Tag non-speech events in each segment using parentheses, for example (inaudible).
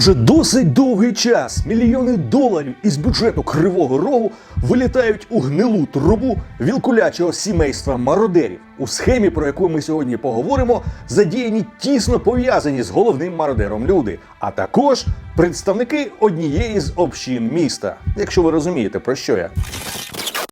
Уже досить довгий час мільйони доларів із бюджету Кривого Рогу вилітають у гнилу трубу вілкулячого сімейства мародерів. У схемі, про яку ми сьогодні поговоримо, задіяні тісно пов'язані з головним мародером люди, а також представники однієї з общин міста. Якщо ви розумієте, про що я.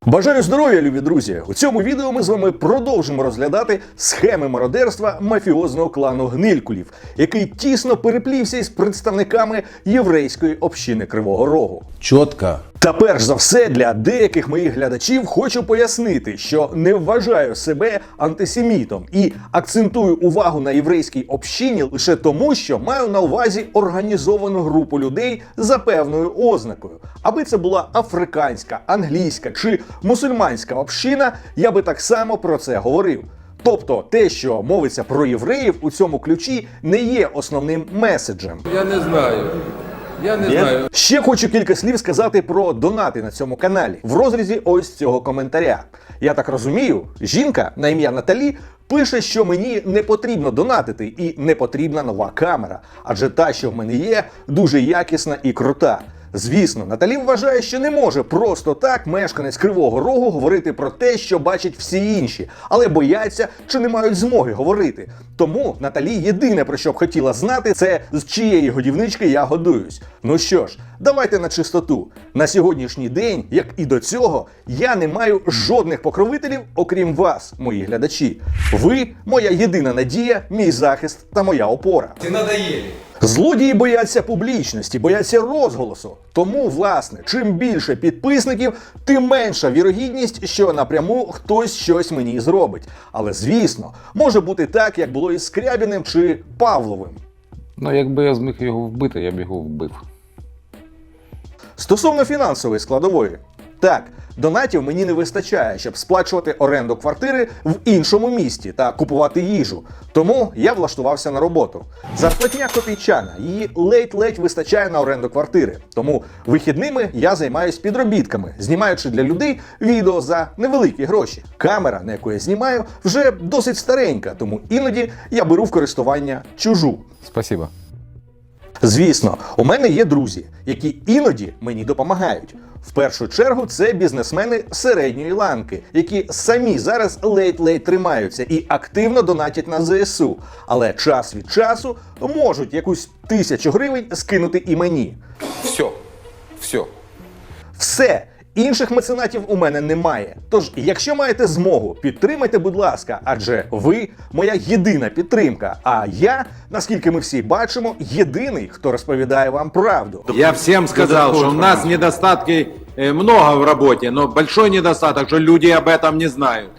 Бажаю здоров'я, любі друзі! У цьому відео ми з вами продовжимо розглядати схеми мародерства мафіозного клану Гнилькулів, який тісно переплівся із представниками єврейської общини Кривого Рогу. четко Та перш за все для деяких моїх глядачів хочу пояснити, що не вважаю себе антисемітом і акцентую увагу на єврейській общині лише тому, що маю на увазі організовану групу людей за певною ознакою. Аби це була африканська, англійська чи мусульманська община, я би так само про це говорив. Тобто, те, що мовиться про євреїв у цьому ключі, не є основним меседжем. Я не знаю. Я не знаю. Ще хочу кілька слів сказати про донати на цьому каналі в розрізі ось цього коментаря. Я так розумію, жінка на ім'я Наталі пише, що мені не потрібно донатити і не потрібна нова камера, адже та, що в мене є, дуже якісна і крута. Звісно, Наталі вважає, що не може просто так мешканець Кривого Рогу говорити про те, що бачать всі інші, але бояться чи не мають змоги говорити. Тому Наталі єдине про що б хотіла знати, це з чиєї годівнички я годуюсь. Ну що ж, давайте на чистоту. На сьогоднішній день, як і до цього, я не маю жодних покровителів, окрім вас, мої глядачі. Ви моя єдина надія, мій захист та моя опора. Ти надоїли. Злодії бояться публічності, бояться розголосу. Тому, власне, чим більше підписників, тим менша вірогідність, що напряму хтось щось мені зробить. Але звісно, може бути так, як було із Скрябіним чи Павловим. Ну, якби я зміг його вбити, я б його вбив. Стосовно фінансової складової, так, донатів мені не вистачає, щоб сплачувати оренду квартири в іншому місті та купувати їжу. Тому я влаштувався на роботу. Зарплатня копійчана, її ледь-ледь вистачає на оренду квартири. Тому вихідними я займаюсь підробітками, знімаючи для людей відео за невеликі гроші. Камера, на яку я знімаю, вже досить старенька, тому іноді я беру в користування чужу. Спасибо. Звісно, у мене є друзі, які іноді мені допомагають. В першу чергу це бізнесмени середньої ланки, які самі зараз ледь-ледь тримаються і активно донатять на ЗСУ, але час від часу можуть якусь тисячу гривень скинути і мені. Все. Все. Все. Інших меценатів у мене немає. Тож, якщо маєте змогу, підтримайте, будь ласка, адже ви моя єдина підтримка. А я, наскільки ми всі бачимо, єдиний, хто розповідає вам правду. Я всім сказав, що у нас недостатки э, много в роботі, але большой недостаток, що люди об этом не знают.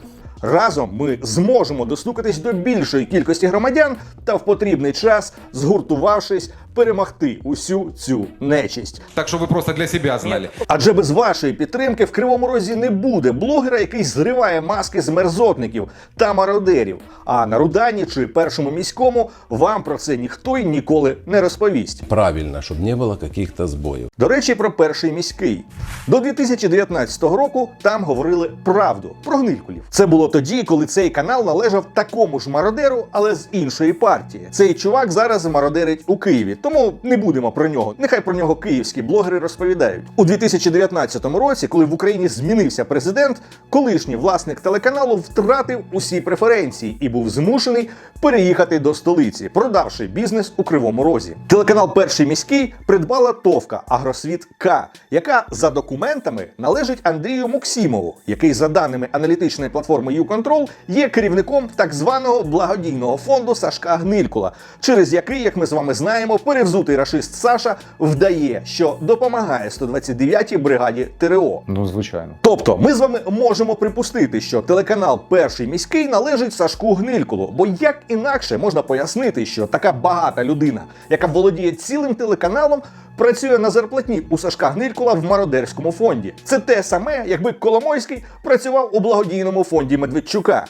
Разом ми зможемо достукатись до більшої кількості громадян та в потрібний час, згуртувавшись, перемогти усю цю нечисть. Так що ви просто для себе знали. Адже без вашої підтримки в Кривому Розі не буде блогера, який зриває маски з мерзотників та мародерів. А на Рудані чи першому міському вам про це ніхто й ніколи не розповість. правильно, чтобы не было каких-то сбоев. До речі, про перший міський. До 2019 року там говорили правду про гнилькулів. Це було тоді, коли цей канал належав такому ж мародеру, але з іншої партії. Цей чувак зараз мародерить у Києві, тому не будемо про нього. Нехай про нього київські блогери розповідають. У 2019 році, коли в Україні змінився президент, колишній власник телеканалу втратив усі преференції і був змушений переїхати до столиці, продавши бізнес у Кривому Розі. Телеканал Перший міський придбала Товка Агросвіт К, яка за документами належить Андрію Муксімову, який за даними аналітичної платформи YouControl є керівником так званого благодійного фонду Сашка Гнилькула, через який, як ми з вами знаємо, перевзутий рашист Саша вдає, що допомагає 129-й бригаді ТРО. Ну, звичайно. Тобто, ми з вами можемо припустити, що телеканал Перший міський належить Сашку Гнилькулу. Бо як інакше можна пояснити, що така багата людина, яка володіє цілим телеканалом, працює на зарплатні у Сашка Гнилькула в мародерському фонді. Це те саме, якби Коломойський працював у благодійному фонді Медведчука.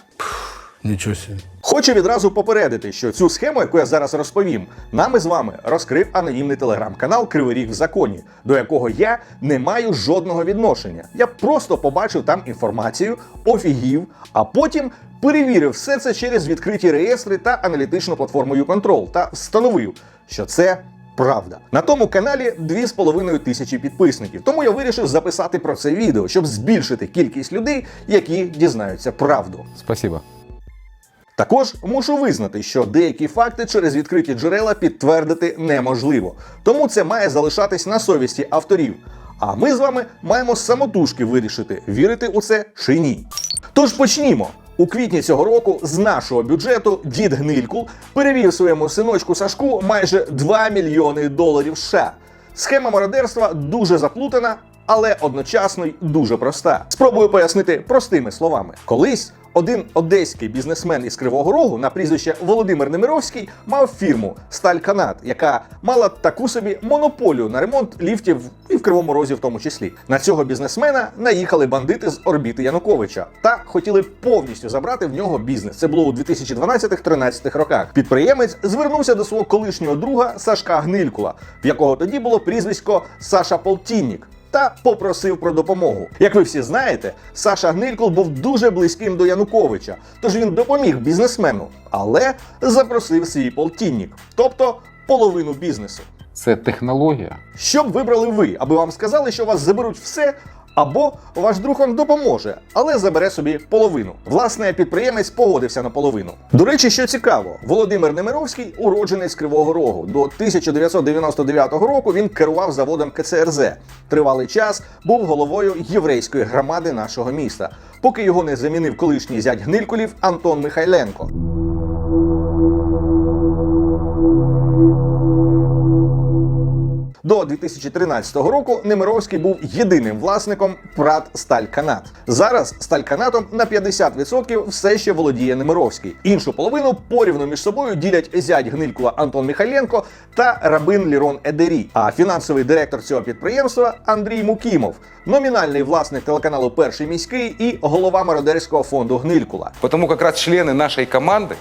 Ничего себе. Хочу відразу попередити, що цю схему, яку я зараз розповім, нами з вами розкрив анонімний телеграм-канал Кривий Ріг в законі, до якого я не маю жодного відношення. Я просто побачив там інформацію, офігів, а потім перевірив все це через відкриті реєстри та аналітичну платформу YouControl та встановив, що це правда. На тому каналі 2,5 тисячі підписників. Тому я вирішив записати про це відео, щоб збільшити кількість людей, які дізнаються правду. Спасибо. Також мушу визнати, що деякі факти через відкриті джерела підтвердити неможливо. Тому це має залишатись на совісті авторів. А ми з вами маємо самотужки вирішити, вірити у це чи ні. Тож почнімо. У квітні цього року з нашого бюджету дід Гнилькул перевів своєму синочку Сашку майже 2 мільйони доларів США. Схема мародерства дуже заплутана, але одночасно й дуже проста. Спробую пояснити простими словами. Колись один одеський бізнесмен із Кривого Рогу на прізвище Володимир Немировський мав фірму Стальканат, яка мала таку собі монополію на ремонт ліфтів і в Кривому Розі, в тому числі. На цього бізнесмена наїхали бандити з орбіти Януковича та хотіли повністю забрати в нього бізнес. Це було у 2012-13 роках. Підприємець звернувся до свого колишнього друга Сашка Гнилькула, в якого тоді було прізвисько Саша Полтіннік та попросив про допомогу. Як ви всі знаєте, Саша Гнилькул був дуже близьким до Януковича, тож він допоміг бізнесмену, але запросив свій полтинник, тобто половину бізнесу. Це технологія. Що б вибрали ви, аби вам сказали, що у вас заберуть все, або ваш друг вам допоможе, але забере собі половину. Власне, підприємець погодився на половину. До речі, що цікаво, Володимир Немировський уродженець Кривого Рогу. До 1999 року він керував заводом КЦРЗ. Тривалий час був головою єврейської громади нашого міста, поки його не замінив колишній зять Гнилькулів Антон Михайленко. До 2013 року Немировський був єдиним власником Прат Стальканат. Зараз Стальканатом на 50% все ще володіє Немировський. Іншу половину порівну між собою ділять зять Гнилькула Антон Михайленко та рабин Лірон Едері. А фінансовий директор цього підприємства Андрій Мукімов, номінальний власник телеканалу Перший міський і голова мародерського фонду Гнилькула. Потому как раз члены нашей команды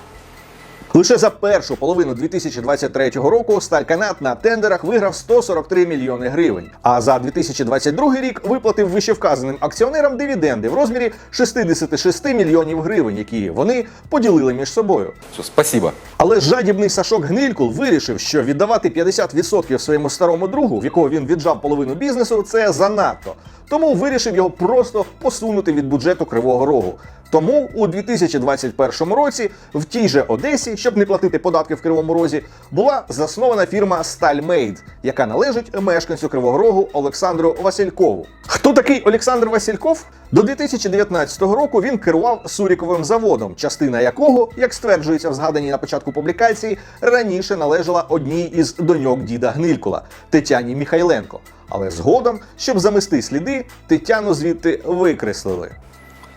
Лише за першу половину 2023 року Стальканат на тендерах виграв 143 мільйони гривень. А за 2022 рік виплатив вищевказаним акціонерам дивіденди в розмірі 66 мільйонів гривень, які вони поділили між собою. Всё, спасибо. Але жадібний Сашок Гнилькул вирішив, що віддавати 50% своєму старому другу, в якого він віджав половину бізнесу, це занадто. Тому вирішив його просто посунути від бюджету Кривого Рогу. Тому у 2021 році в тій же Одесі, щоб не платити податки в Кривому Розі, була заснована фірма Стальмейд, яка належить мешканцю Кривого Рогу Олександру Василькову. Хто такий Олександр Васильков? До 2019 року він керував Суріковим заводом, частина якого, як стверджується в згаданій на початку публікації, раніше належала одній із доньок діда Гнилькула Тетяні Міхайленко. Але згодом, щоб замести сліди, Тетяну звідти викреслили.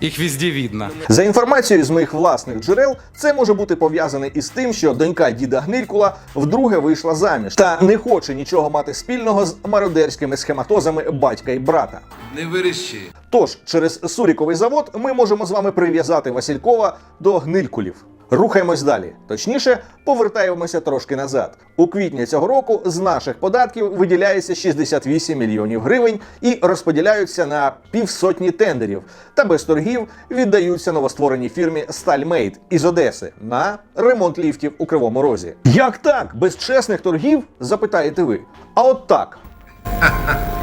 Их везде видно. За інформацією з моїх власних джерел, це може бути пов'язане із тим, що донька діда Гнилькула вдруге вийшла заміж та не хоче нічого мати спільного з мародерськими схематозами батька і брата. Не виріши. Тож через Суріковий завод ми можемо з вами прив'язати Василькова до гнилькулів. Рухаємось далі. Точніше, повертаємося трошки назад. У квітні цього року з наших податків виділяється 68 мільйонів гривень і розподіляються на півсотні тендерів. Та без торгів віддаються новоствореній фірмі Стальмейд із Одеси на ремонт ліфтів у Кривому Розі. Як так? Без чесних торгів? запитаєте ви. А от так. (laughs)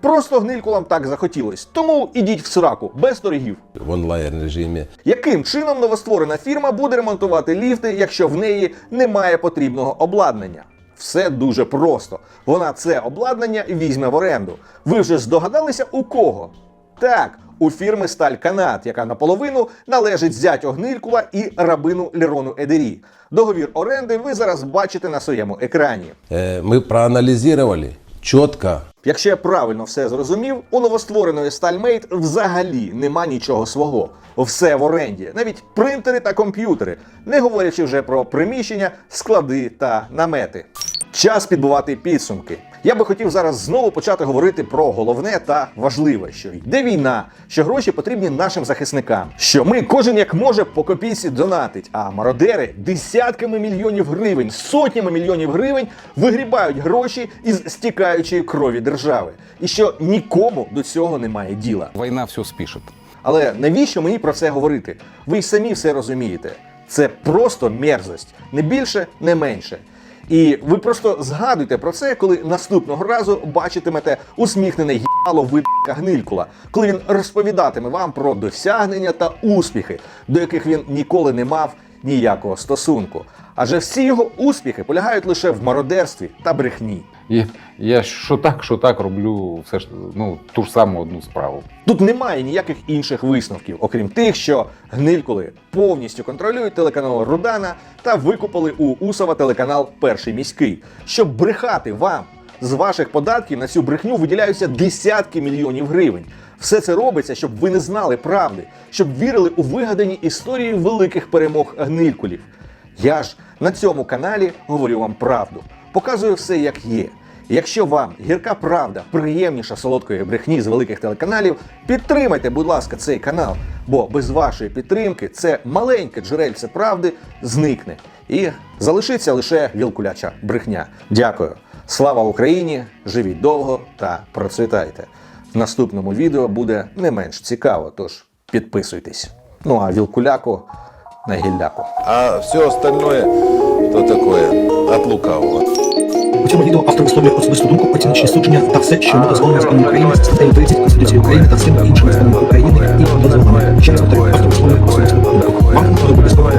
Просто гнилькулам так захотілось. Тому ідіть в сраку, без торгів. В онлайн режимі. Яким чином новостворена фірма буде ремонтувати ліфти, якщо в неї немає потрібного обладнання? Все дуже просто. Вона це обладнання візьме в оренду. Ви вже здогадалися у кого? Так, у фірми Стальканат, яка наполовину належить зятю Гнилькула і рабину Лірону Едері. Договір оренди ви зараз бачите на своєму екрані. Е, ми проаналізували чітко. Якщо я правильно все зрозумів, у новоствореної Стальмейт взагалі нема нічого свого. Все в оренді, навіть принтери та комп'ютери, не говорячи вже про приміщення, склади та намети. Час підбувати підсумки. Я би хотів зараз знову почати говорити про головне та важливе, що йде війна, що гроші потрібні нашим захисникам, що ми кожен як може по копійці донатить, а мародери десятками мільйонів гривень, сотнями мільйонів гривень вигрібають гроші із стікаючої крові держави, і що нікому до цього немає діла. Війна все спишет. Але навіщо мені про це говорити? Ви й самі все розумієте. Це просто мерзость, не більше, не менше. І ви просто згадуйте про це, коли наступного разу бачитимете усміхнене їбало видка гнилькула, коли він розповідатиме вам про досягнення та успіхи, до яких він ніколи не мав ніякого стосунку. Адже всі його успіхи полягають лише в мародерстві та брехні. І я що так, що так роблю все ж ну, ту ж саму одну справу. Тут немає ніяких інших висновків, окрім тих, що гнилькули повністю контролюють телеканал Рудана та викупили у Усова телеканал Перший міський, щоб брехати вам. З ваших податків на цю брехню виділяються десятки мільйонів гривень. Все це робиться, щоб ви не знали правди, щоб вірили у вигадані історії великих перемог гнилькулів. Я ж на цьому каналі говорю вам правду, показую все як є. Якщо вам гірка правда приємніша солодкої брехні з великих телеканалів, підтримайте, будь ласка, цей канал, бо без вашої підтримки це маленьке джерельце правди зникне і залишиться лише вілкуляча брехня. Дякую. Слава Україні! Живіть довго та процвітайте. В наступному відео буде не менш цікаво, тож підписуйтесь. Ну а вілкуляку на гілляку. А все остальное, то такое, от лукавого. У цьому відео автор висловлює особисту думку, оціночні судження та все, що йому дозволено законом України, статтею 30 Конституції України та всіма іншими законами України і дозволами. Ще раз повторюю, автор висловлює особисту думку. Вам не обов'язково.